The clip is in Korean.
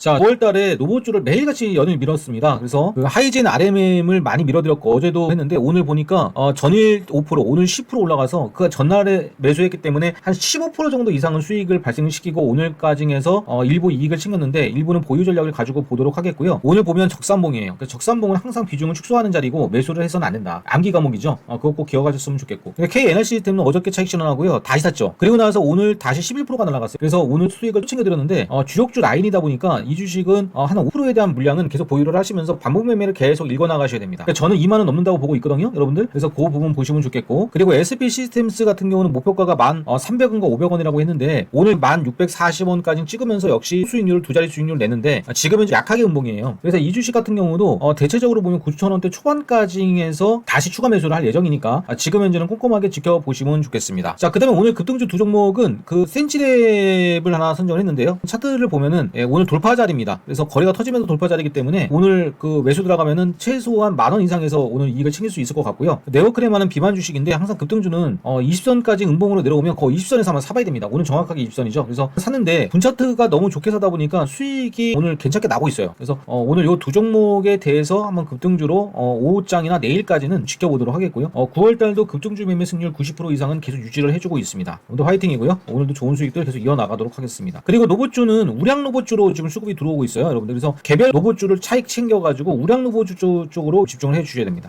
자, 9월달에 로봇주를 매일같이 연일 밀었습니다. 그래서 그 하이젠 RMM을 많이 밀어드렸고 어제도 했는데 오늘 보니까 어, 전일 5% 오늘 10% 올라가서 그 전날에 매수했기 때문에 한 15% 정도 이상은 수익을 발생시키고 오늘까지 해서 어, 일부 이익을 챙겼는데 일부는 보유 전략을 가지고 보도록 하겠고요. 오늘 보면 적산봉이에요. 그래서 적산봉은 항상 비중을 축소하는 자리고 매수를 해서는 안 된다. 암기 과목이죠. 어, 그거 꼭 기억하셨으면 좋겠고. K 시스템은 어저께 차익 신원하고요. 다시 샀죠. 그리고 나서 오늘 다시 11%가 날아갔어요. 그래서 오늘 수익을 챙겨드렸는데 어, 주력주 라인이다 보니까 이 주식은 어, 한 5%에 대한 물량은 계속 보유를 하시면서 반복 매매를 계속 읽어 나가셔야 됩니다. 그러니까 저는 2만 원 넘는다고 보고 있거든요, 여러분들. 그래서 그 부분 보시면 좋겠고 그리고 SP 시스템스 같은 경우는 목표가가 만 어, 300원과 500원이라고 했는데 오늘 만 640원까지 찍으면서 역시 수익률 두 자리 수익률 내는데 아, 지금은 좀 약하게 음봉이에요. 그래서 이 주식 같은 경우도 어, 대체적으로 보면 9,000원대 초반까지 해서 다시 추가 매수를 할 예정이니까 아, 지금 현재는 꼼꼼하게 지켜보시면 좋겠습니다. 자, 그다음에 오늘 급등주 두 종목은 그 센치랩을 하나 선정을 했는데요. 차트를 보면은 예, 오늘 돌파 자 리입니다. 그래서 거래가 터지면서 돌파 자리이기 때문에 오늘 그 매수 들어가면은 최소한 만 원 이상에서 오늘 이익을 챙길 수 있을 것 같고요. 네오크레마는 비만 주식인데 항상 급등주는 어, 20선까지 음봉으로 내려오면 거의 20선에서 한번 사봐야 됩니다. 오늘 정확하게 20선이죠. 그래서 샀는데 분차트가 너무 좋게 사다 보니까 수익이 오늘 괜찮게 나고 있어요. 그래서 어, 오늘 요두 종목에 대해서 한번 급등주로 어, 오후장이나 내일까지는 지켜보도록 하겠고요. 어, 9월달도 급등주 매매 승률 90% 이상은 계속 유지를 해주고 있습니다. 오늘도 화이팅이고요. 오늘도 좋은 수익들 계속 이어나가도록 하겠습니다. 그리고 로봇주는 우량 로봇주로 지금 수급이 들어오고 있어요. 여러분들 그래서 개별 로봇주를 차익 챙겨가지고 우량 로봇주 쪽- 쪽으로 집중을 해주셔야 됩니다.